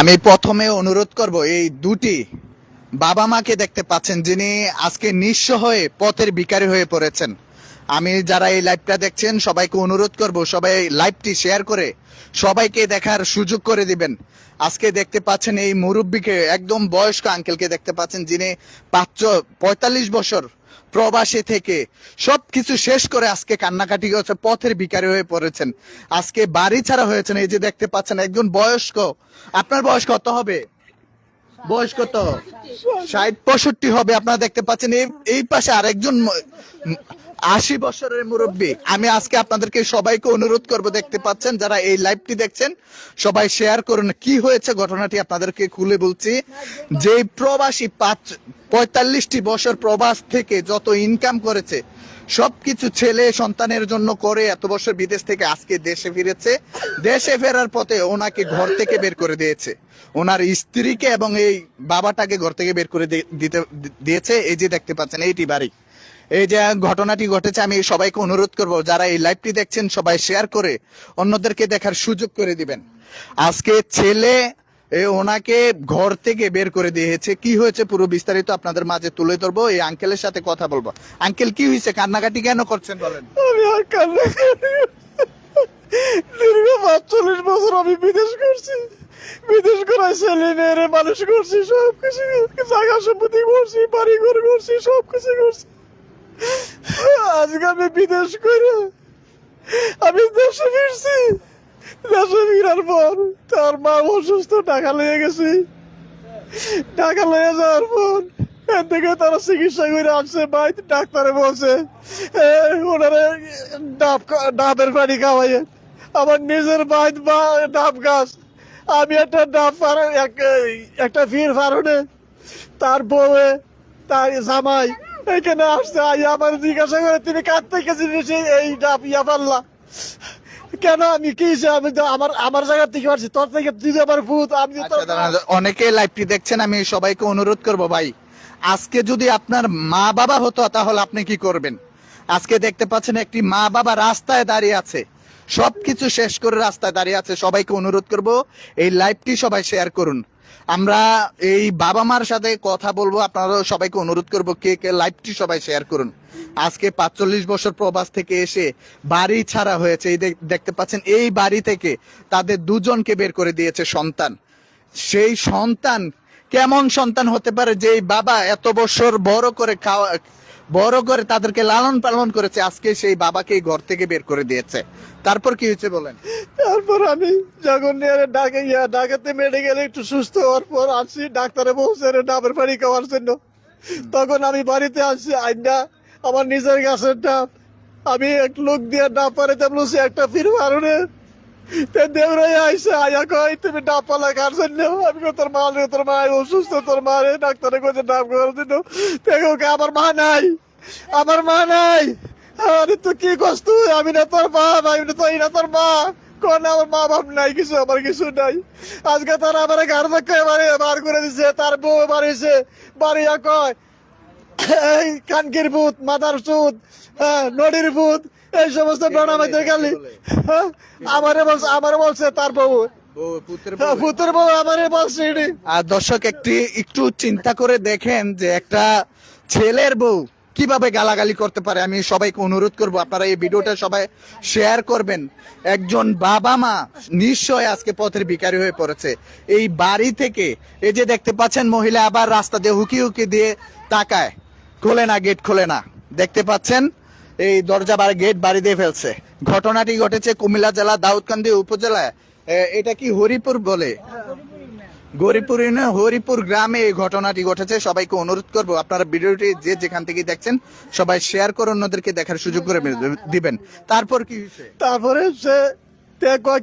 আমি প্রথমে অনুরোধ করব, এই দুটি বাবা মাকে দেখতে পাচ্ছেন যিনি আজকে নিঃস্ব হয়ে পথের বিকারী হয়ে পড়েছেন। আমি যারা এই লাইভটা দেখছেন, সবাইকে অনুরোধ করব, সবাই লাইভটি শেয়ার করে সবাইকে দেখার সুযোগ করে দিবেন। আজকে দেখতে পাচ্ছেন এই মুরব্বীকে, একদম বয়স্ক আঙ্কেলকে দেখতে পাচ্ছেন যিনি পাঁচ পঁয়তাল্লিশ বছর প্রবাসী থেকে। সব কিছু শেষ করে আজকে কান্নাকাটি হয়েছে পথের বিকারী হয়ে পড়েছেন। আজকে বাড়ি ছাড়া হয়েছেন, এই যে দেখতে পাচ্ছেন, একজন বয়স্ক। আপনার বয়স কত হবে? বয়স কত? ষাট, পঁয়ষট্টি হবে, আপনারা দেখতে পাচ্ছেন, এই পাশে আরেকজন আশি বছরের মুরব্বী। আমি আজকে আপনাদেরকে সবাইকে অনুরোধ করব, দেখতে পাচ্ছেন, যারা এই লাইভটি দেখছেন, সবাই শেয়ার করুন কি হয়েছে ঘটনাটি আপনাদেরকে খুলে বলছি। যে প্রবাসী পাঁচ, পঁয়তাল্লিশটি বছর প্রবাস থেকে যত ইনকাম করেছে, সবকিছু ছেলে সন্তানের জন্য করে এত বছর বিদেশ থেকে আজকে দেশে ফিরেছে। দেশে ফেরার পথে ওনাকে ঘর থেকে বের করে দিয়েছে। ওনার স্ত্রীকে এবং এই বাবাটাকে ঘর থেকে বের করে দিতে, দিয়েছে। এই যে দেখতে পাচ্ছেন, এইটি বাড়ি। এই যে ঘটনাটি ঘটেছে, আমি সবাইকে অনুরোধ করব, যারা এই লাইভটি দেখছেন, সবাই শেয়ার করে অন্যদেরকে দেখার সুযোগ করে দিবেন। আজকে ছেলে ওনাকে ঘর থেকে বের করে দিয়েছে। কি হয়েছে পুরো বিস্তারিত আপনাদের মাঝে তুলে ধরবো, এই আঙ্কেলের সাথে কথা বলব। আঙ্কেল কি হয়েছে? কান্নাকাটি কেন করছেন বলেন? আমি দীর্ঘ পাঁচচল্লিশ বছর আমি বিদেশ করছি। বিদেশ করে ছেলে মেয়েরে মানুষ করছি সব কিছু জায়গা সম্পত্তি করছি বাড়ি ঘর করছি করছি। আজকে আমি বিদেশ করে আমি দেশে ফিরছি। দেশে ফিরার পর তার মা অসুস্থ, টাকা লেগে গেছি। টাকা লেগে যাওয়ার পর এর থেকে তারা চিকিৎসা করে আসছে ভাই ডাক্তারে বলছে ওনারে ডাব ডাবের পানি খাওয়াইয়ে, আমার নিজের বাইত বা, ডাব গাছ। আমি একটা ডাব এক- একটা ফির ফারণে তার বউয়ে, তার জামাই এখানে আসছে আই আমার জিজ্ঞাসা করে তুমি কার থেকে জিনিস এই ডাব ইয়া পারলা কেন? আমি কি আমি তো আমার আমার জায়গা থেকে পারছি তোর থেকে তুই আমার ভূত আমি আচ্ছা, অনেকে লাইভটি দেখছেন আমি সবাইকে অনুরোধ করব ভাই। আজকে যদি আপনার মা বাবা হতো তাহলে আপনি কি করবেন? আজকে দেখতে পাচ্ছেন একটি মা বাবা রাস্তায় দাঁড়িয়ে আছে। সবকিছু শেষ করে রাস্তায় দাঁড়িয়ে আছে। সবাইকে অনুরোধ করব এই লাইভটি সবাই শেয়ার করুন। আমরা এই বাবা মার সাথে কথা বলব। আপনারা সবাইকে অনুরোধ করব, কে কে লাইভটি সবাই শেয়ার করুন। আজকে পাঁচচল্লিশ বছর প্রবাস থেকে এসে বাড়ি ছাড়া হয়েছে। এই দেখ- দেখতে পাচ্ছেন, এই বাড়ি থেকে তাদের দুজনকে বের করে দিয়েছে সন্তান। সেই সন্তান কেমন সন্তান হতে পারে? যে বাবা এত বছর বড় করে খাওয়া বড় করে তাদেরকে লালন পালন করেছে, আজকে সেই বাবাকে ঘর থেকে বের করে দিয়েছে। তারপর কি হয়েছে বলেন? তারপর আমি যখন ডাকে ইয়া, ডাকাতে মেডিকেলে একটু সুস্থ হওয়ার পর আসছি ডাক্তারে রে ডাবের পানি খাওয়ার জন্য। তখন আমি বাড়িতে আসছি আইনা আমার নিজের গাছের ডাব, আমি এক লোক দিয়ে ডাব পাড়িতে বলছি, একটা ফির মারুনে তে দেউরাই আইসে, আয়া কই তুমি ডাব পালা খার জন্য? আমি কই, তোর মা তোর মা অসুস্থ, তোর মা রে, ডাক্তারে কইছে ডাব খাওয়ার জন্য। দেখো আমার মা নাই, আমার মা নাই। আরে তো কি কষ্ট আমি না তোর বাপ, আমি না তো না তোর মা। কোন আমার মা বাপ নাই, কিছু, আমার কিছু নাই। আজকে তারা আমার ঘর ধাক্কা মারে, বার করে দিছে, তার বউ মারিছে বাড়িয়া কয় কানকির ভূত মাথার সুদ হ্যাঁ নদীর ভূত এই সমস্ত প্রণামাইতে গেলি হ্যাঁ, আমারে বলছে আমারে বলছে তার বউ। হ্যাঁ, ভূতের বউ আমারে বলছে আর দর্শক একটি একটু চিন্তা করে দেখেন যে একটা ছেলের বউ কীভাবে গালাগালি করতে পারে। আমি সবাইকে অনুরোধ করব আপনারা এই ভিডিওটা সবাই শেয়ার করবেন। একজন বাবা মা নিশ্চয় আজকে পথের ভিখারি হয়ে পড়েছে। এই বাড়ি থেকে এই যে দেখতে পাচ্ছেন মহিলা আবার রাস্তা দিয়ে হুকি হুকি দিয়ে তাকায়। খোলে না গেট খোলে না। দেখতে পাচ্ছেন? এই দরজা বার গেট বাড়ি দিয়ে ফেলছে। ঘটনাটি ঘটেছে কুমিল্লা জেলা দাউদকান্দি উপজেলায়। এটা কি হরিপুর বলে? গরিপুর হরিপুর গ্রামে এই ঘটনাটি ঘটেছে। সবাইকে অনুরোধ করব, আপনারা ভিডিওটি যে যেখান থেকে দেখছেন, সবাই শেয়ার করে অন্যদেরকে দেখার সুযোগ করে দিবেন। তারপর কি তারপরে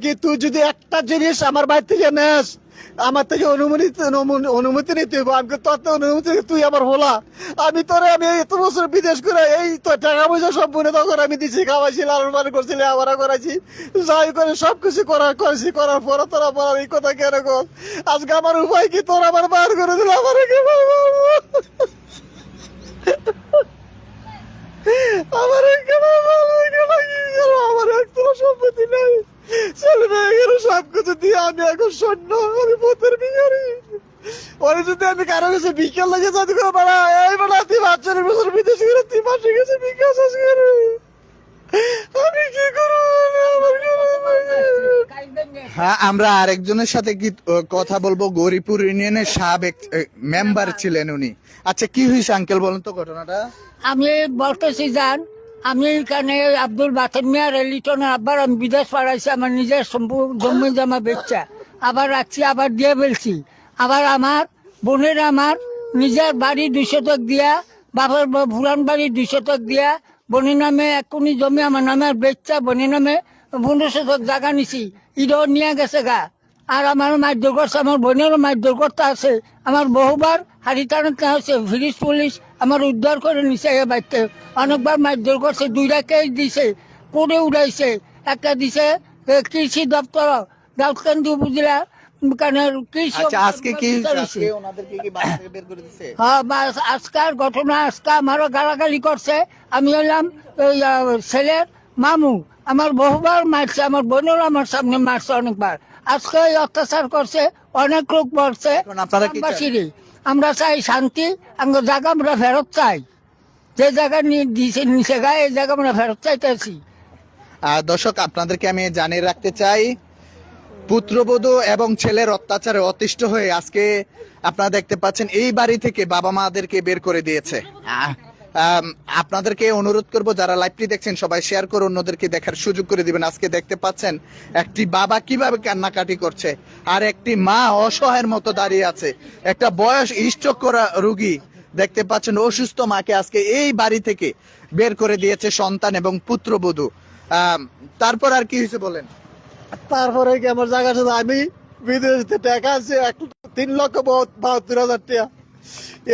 কি, তুই যদি একটা জিনিস আমার বাড়ি থেকে নেস আমার থেকে অনুমতি অনুমতি- নিতে হইব। আমি তোর তো অনুমতি তুই আমার হোলা। আমি তোরে আমি এত বছর বিদেশ করে এই তো টাকা পয়সা সম্পূর্ণ তখন আমি দিছি, খাওয়াইছি, লালন পালন করছি, লেখাপড়া করাইছি। যাই করে সব কিছু করার করেছি। করার পর তোরা বলার এই কথা কেন কর আজকে আমার উপায় কি? তোর আমার বার করে দিল আমার? আমার এখানে ভালো এখানে কি করো? আমার একটু সম্পত্তি নাই ছেলে মেয়ে গেলে সব কিছু দিয়ে আমি এখন স্বর্ণ আমি পথের বিহারি ওরে যদি আমি কারও কাছে বিকেল লাগে যাতে করে বেড়া এই বেড়া তুই বাচ্চার বছর বিদেশে করে তুই মাসে গেছে বিকাশ শেষ করে আমি কি করব আমার হ্যাঁ আমরা আরেকজনের সাথে কি কথা বলব? গৌরীপুর ইউনিয়নের সাবেক মেম্বার ছিলেন উনি। আচ্ছা কি হয়েছে আঙ্কেল বলেন তো ঘটনাটা? আমি বলতেছি যান আমি এখানে আব্দুল বাতেন মিয়ার লিটনের আব্বার আমি বিদেশ পাঠাইছি আমার নিজের সম্পূর্ণ জমি জমা বেচা আবার রাখছি আবার দিয়ে ফেলছি। আবার আমার বোনের আমার নিজের বাড়ি দুই শতক দিয়া বাবার ভুলান বাড়ি দুই শতক দিয়া বনি নামে এক কোনি জমি আমার নামে আর বেচা বোনের নামে পনেরো শতক জায়গা নিছি। ইডও নিয়ে গেছে গা। আর আমার মারধর করছে আমার বোনেরও মারধর করতে আছে। আমার বহুবার হাড়ি টানাতে আছে ব্রিটিশ পুলিশ আমার উদ্ধার করে নিছে এ বাড়িতে অনেকবার মারধর করছে দুইটা কেস দিছে করে উড়াইছে একটা দিছে কৃষি দপ্তর দাউদকান্দি উপজেলা আজকে কি হ্যাঁ আজকার ঘটনা আজকে আমারও গালাগালি করছে। আমি হলাম ছেলের মামু। আমার বহুবার মারছে আমার বোনের আমার সামনে মারছে অনেকবার। আজকে এই অত্যাচার করছে অনেক লোক বলছে? গ্রামবাসীরই। আমরা চাই শান্তি আমরা জায়গা আমরা ফেরত চাই। যে জায়গা নিয়ে দিছে নিচে গায়ে এই জায়গা আমরা ফেরত চাইতেছি। দর্শক আপনাদেরকে আমি জানিয়ে রাখতে চাই পুত্রবধূ এবং ছেলের অত্যাচারে অতিষ্ঠ হয়ে আজকে আপনারা দেখতে পাচ্ছেন এই বাড়ি থেকে বাবা মাদেরকে বের করে দিয়েছে। আপনাদেরকে অনুরোধ করব, যারা লাইভটি দেখছেন, সবাই শেয়ার করে অন্যদেরকে দেখার সুযোগ করে দিবেন। আজকে দেখতে পাচ্ছেন, একটি বাবা কীভাবে কান্নাকাটি করছে, আর একটি মা অসহায়ের মতো দাঁড়িয়ে আছে। একটা বয়স স্ট্রোক করা রুগী, দেখতে পাচ্ছেন, অসুস্থ মাকে আজকে এই বাড়ি থেকে বের করে দিয়েছে সন্তান এবং পুত্রবধূ তারপর আর কি হয়েছে বলেন? তারপরে কি আমার জায়গা আমি বিদেশে টাকা আছে তিন লক্ষ বাহাত- বাহাত্তর হাজার টাকা।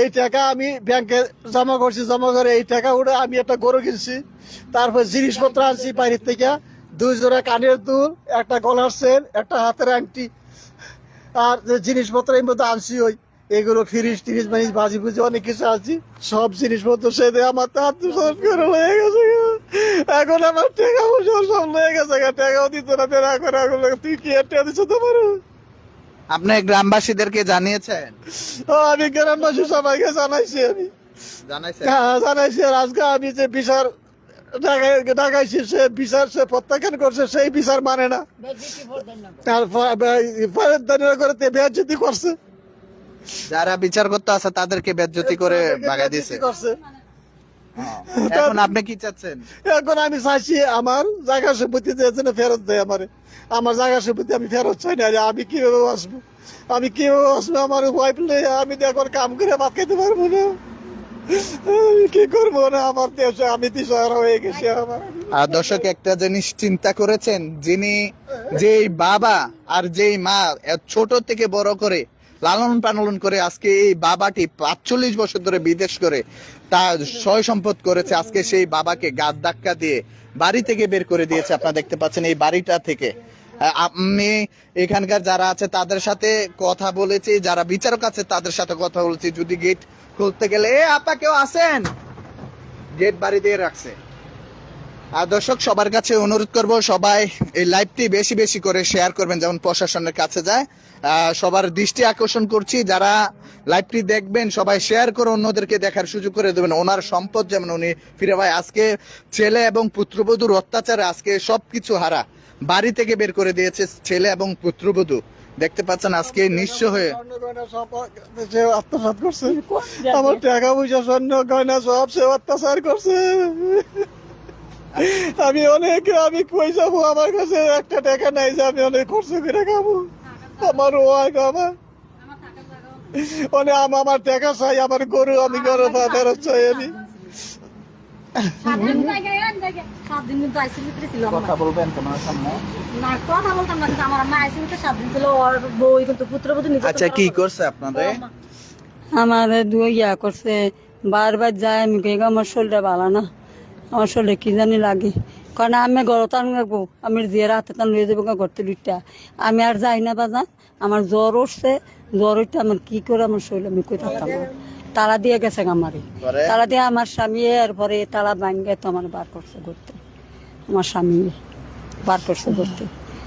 এই টাকা আমি ব্যাংকে জমা করছি, জমা করে এই টাকা উঠে আমি একটা গরু কিনছি। তারপর জিনিসপত্র আনছি বাইরের থেকে, দুই জোড়া কানের দুল, একটা গলার সেল একটা হাতের আংটি, আর যে জিনিসপত্র এই মধ্যে আনছি ওই, এগুলো ফ্রিজ, টিরিজ মানে বাজি বুঝি অনেক কিছু আনছি। সব জিনিসপত্র সে আমার তো আত্মসাৎ করে হয়ে গেছে এখন আমার টাকা পয়সা সব হয়ে গেছে। টাকাও দিত না তেরা করে তুই কি একটা দিচ্ছ তোমার? আপনি গ্রামবাসীদেরকে জানিয়েছেন? ও আমি গ্রামবাসী সবাইকে জানাইছি আমি। হ্যাঁ, জানাইছি। আর আজকে আমি যে বিচার ঢাকাইছি সে বিচার সে প্রত্যাখ্যান করছে সেই বিচার মানে না। করে বেয়াজ্জতি করছে। যারা বিচার করতে আছে তাদেরকে বেজ্জতি করে বাগাই দিয়েছে। করছে। এখন আপনি কি চাচ্ছেন? এখন আমি চাইছি আমার জায়গা সম্পত্তি দিয়েছে না ফেরত দেয় আমারে। আমার জায়গা সম্পত্তি আমি ফেরত চাই না আমি কীভাবে আসব? আমি কীভাবে আসব? আমার ওয়াইফ আমি এখন কাম করে ভাত খেতে পারব না। কি করব না? আমার দেশে আমি দিশাহারা হয়ে গেছি আমার। আর দর্শক একটা জিনিস চিন্তা করেছেন যিনি যেই বাবা আর যেই মা ছোট থেকে বড় করে লালন পালন করে আজকে এই বাবাটি পাঁচচল্লিশ বছর ধরে বিদেশ করে তার সয় সম্পদ করেছে। আজকে সেই বাবাকে গাদ ধাক্কা দিয়ে বাড়ি থেকে বের করে দিয়েছে, আপনারা দেখতে পাচ্ছেন এই বাড়িটা থেকে। আমি এখানকার যারা আছে তাদের সাথে কথা বলেছি, যারা বিচারক আছে তাদের সাথে কথা বলেছি। যদি গেট খুলতে গেলে, এ আপা কেউ আছেন? গেট বাড়ি দিয়ে রাখছে। দর্শক, সবার কাছে অনুরোধ করব সবাই এই লাইভটি বেশি বেশি করে শেয়ার করবেন, যেমন প্রশাসনের কাছে যায়। সবার দৃষ্টি আকর্ষণ করছি, যারা লাইভটি দেখবেন, সবাই শেয়ার করে অন্যদেরকে দেখার সুযোগ করে দেবেন। ওনার সম্পদ যেমন উনি ফিরে পায়, আজকে ছেলে এবং পুত্রবধূর অত্যাচারে আজকে সবকিছু হারা। বাড়ি থেকে বের করে দিয়েছে ছেলে এবং পুত্রবধূ। দেখতে পাচ্ছেন, আজকে নিঃস্ব হয়ে সব সে আত্মসাৎ করছে আমার টাকা পয়সা স্বর্ণ গয়না সব সে অত্যাচার করছে। আমি অনেক আমি কই যাব আমার কাছে একটা টাকা নাই যে আমি অনেক খরচ করে খাব। আমার ওয়াইফ আমার। আম- আমার টাকা চাই আমার গরু আমি গরু ফেরত চাই আমি। সাত দিন জায়গায় এলাম জায়গায়। সাত দিন কিন্তু আইসির ভিতরে আমার। বলবেন তোমার সামনে? না কথা বলতাম না কিন্তু আমার মা আইসির ভিতরে সাত দিন ছিল ওর বই কিন্তু পুত্রবধূ নিজে আচ্ছা কি করছে আপনাদের? আমার দুই ইয়া করছে বারবার যায় আমি আমার শরীরটা ভালো না। আমার শরীরে কি জানি লাগে। কারণ আমি গরতান রাখব আমি দিয়ে রাতে তান লয়ে যাব ঘরতে দুইটা। আমি আর যাই না বাজা আমার জ্বর উঠছে জ্বর উঠতে আমার কি করে আমার শরীর আমি কই থাকতাম। তালা দিয়ে গেছে আমারে পরে? তালা দিয়ে আমার স্বামী এরপরে তালা ভাঙ্গে তো আমার বার করছে ঘুরতে আমার স্বামী বার করছে করতে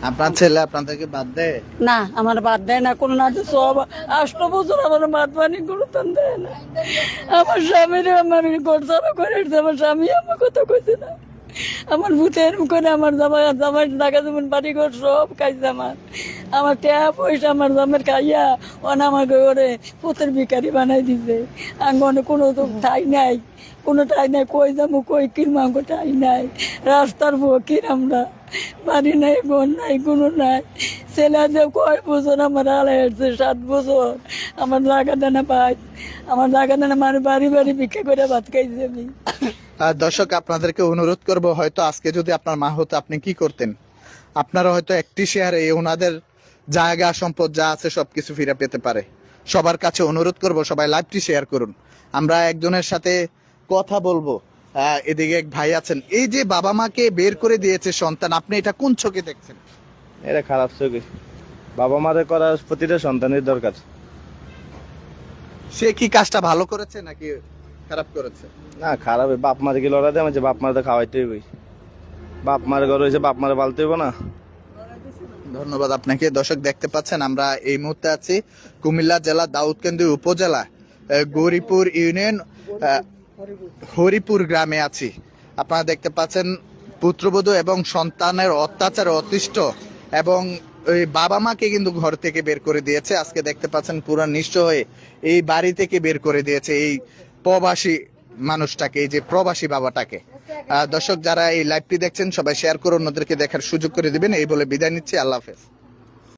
আপনার ছেলে আপনাদেরকে বাদ দেয়? না, আমার বাদ দেয় না, কোনো না তো সব আষ্ট বছর আমার বাদ পানি কোনো দেয় না। আমার স্বামীর আমার গড়সারও করে আমার স্বামী আমার কথা কইছে না। আমার ভূতের করে আমার জামাই জামাই টাকা যেমন বাড়ি ঘর সব খাইছে আমার। আমার টাকা পয়সা আমার জামের খাইয়া ওন আমাকে করে পুতের ভিকারি বানাই দিছে। আঙ্গনে কোনো তো ঠাই নাই, কোনো ঠাই নাই, কই যাব, কই কিনবো ঠাই নাই। রাস্তার ফকির আমরা। বাড়ি নাই, ঘর নাই, কোনো নাই। ছেলে যে কয় বছর? আমার আলাই আসছে সাত বছর। আমার জায়গা দেনা পাই আমার জায়গা দেনা মানে বাড়ি বাড়ি ভিক্ষা করে ভাত খাইছি আমি। আর দর্শক, আপনাদেরকে অনুরোধ করব, হয়তো আজকে যদি আপনার মা হতো, আপনি কি করতেন? আপনারা হয়তো একটি শেয়ারে এই ওনাদের জায়গা, সম্পদ যা আছে সবকিছু ফিরে পেতে পারে। সবার কাছে অনুরোধ করব, সবাই লাইভটি শেয়ার করুন। আমরা একজনের সাথে কথা বলব। এদিকে এক ভাই আছেন। এই যে বাবা মাকে বের করে দিয়েছে সন্তান আপনি এটা কোন চোখে দেখছেন? এটা খারাপ চোখে। বাবা মারে করা প্রতিটা সন্তানের দরকার। সে কি কাজটা ভালো করেছে নাকি খারাপ করেছে? না খারাপ বাপ মারে কি লড়াই দেয়? যে বাপ মারে তো খাওয়াইতে হইব বাপ মারে ঘর হয়েছে বাপ মারে পালতে হইব না। ধন্যবাদ আপনাকে। দর্শক দেখতে পাচ্ছেন আমরা এই মুহূর্তে আছি কুমিল্লা জেলা দাউদকান্দি উপজেলা গৌরীপুর ইউনিয়ন হরিপুর গ্রামে আছি। আপনারা দেখতে পাচ্ছেন পুত্রবধূ এবং সন্তানের অত্যাচারে, অতিষ্ঠ এবং ওই বাবা মাকে কিন্তু ঘর থেকে বের করে দিয়েছে। আজকে দেখতে পাচ্ছেন পুরো নিঃস্ব হয়ে এই বাড়ি থেকে বের করে দিয়েছে এই প্রবাসী মানুষটাকে, এই যে প্রবাসী বাবাটাকে। দর্শক, যারা এই লাইভটি দেখছেন, সবাই শেয়ার করে অন্যদেরকে দেখার সুযোগ করে দিবেন। এই বলে বিদায় নিচ্ছি। আল্লাহ হাফেজ।